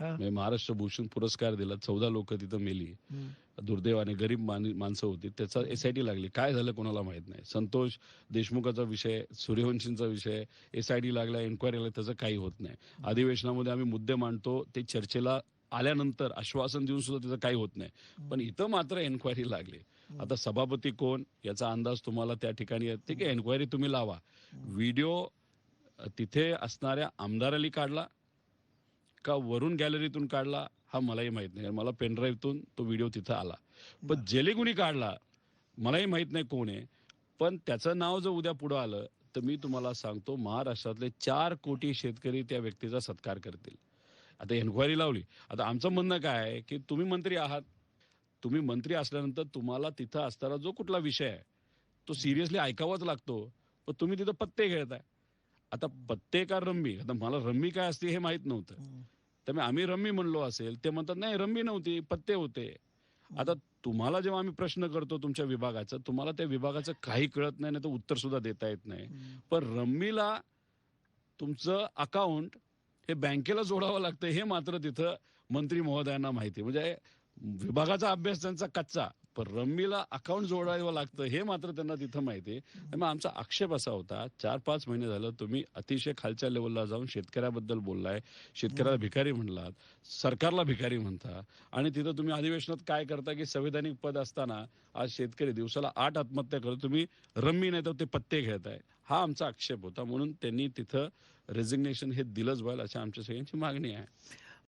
आहेत. म्हणजे महाराष्ट्र भूषण पुरस्कार दिला चौदा लोक तिथं मेली. दुर्दैवाने गरीब माणसं होती. त्याचा एस आय टी लागली. काय झालं कोणाला माहीत नाही. संतोष देशमुखाचा विषय सूर्यवंशींचा विषय एस आय टी लागला एन्क्वायरी लागला त्याचं काही होत नाही. अधिवेशनामध्ये आम्ही मुद्दे मांडतो ते चर्चेला आल्यानंतर आश्वासन देऊन सुद्धा त्याचं काही होत नाही. पण इथं मात्र एन्क्वायरी लागली. आता सभापती कोण याचा अंदाज तुम्हाला त्या ठिकाणी. ठीक आहे एन्क्वायरी तुम्ही लावा. व्हिडिओ तिथे असणाऱ्या आमदाराली काढला का वरून गॅलरीतून काढला हा मलाही माहीत नाही. मला पेनड्राईव्हतून तो व्हिडिओ तिथं आला. पण जेले कुणी काढला मलाही माहीत नाही कोण आहे. पण त्याचं नाव जर उद्या पुढं आलं तर मी तुम्हाला सांगतो महाराष्ट्रातले चार कोटी शेतकरी त्या व्यक्तीचा सत्कार करतील. आता एन्क्वायरी लावली. आता आमचं म्हणणं काय आहे की तुम्ही मंत्री आहात. तुम्ही मंत्री असल्यानंतर तुम्हाला तिथं असताना जो कुठला विषय आहे तो सिरियसली ऐकावाच लागतो. पण तुम्ही तिथं पत्ते खेळताय आता पत्ते का रम्मी आता मला रम्मी काय असते हे माहीत नव्हतं. त्यामुळे आम्ही रम्मी म्हणलो असेल ते म्हणतात नाही रम्मी नव्हती पत्ते होते आता तुम्हाला जेव्हा आम्ही प्रश्न करतो तुमच्या विभागाचा तुम्हाला त्या विभागाचं काही कळत नाही तर उत्तर सुद्धा देता येत नाही. पण रम्मीला तुमचं अकाउंट हे बँकेला जोडावं लागतं हे मात्र तिथं मंत्री महोदयांना माहिती. म्हणजे विभागाचा अभ्यास त्यांचा कच्चा पण रम्मीला अकाउंट जोडावं लागतं हे मात्र त्यांना तिथं माहिती आहे. त्यामुळे आमचा आक्षेप असा होता चार पाच महिने झालं तुम्ही अतिशय खालच्या लेवलला जाऊन शेतकऱ्याबद्दल बोललाय. शेतकऱ्याला भिकारी म्हणलात सरकारला भिकारी म्हणता. आणि तिथं तुम्ही अधिवेशनात काय करता की संविधानिक पद असताना आज शेतकरी दिवसाला आठ आत्महत्या करतो तुम्ही रम्मी नाही तर ते पत्ते खेळताय हा आमचा आक्षेप होता. म्हणून त्यांनी तिथं रेझिग्नेशन हे दिलंच व्हायला अशा आमच्या सगळ्यांची मागणी आहे.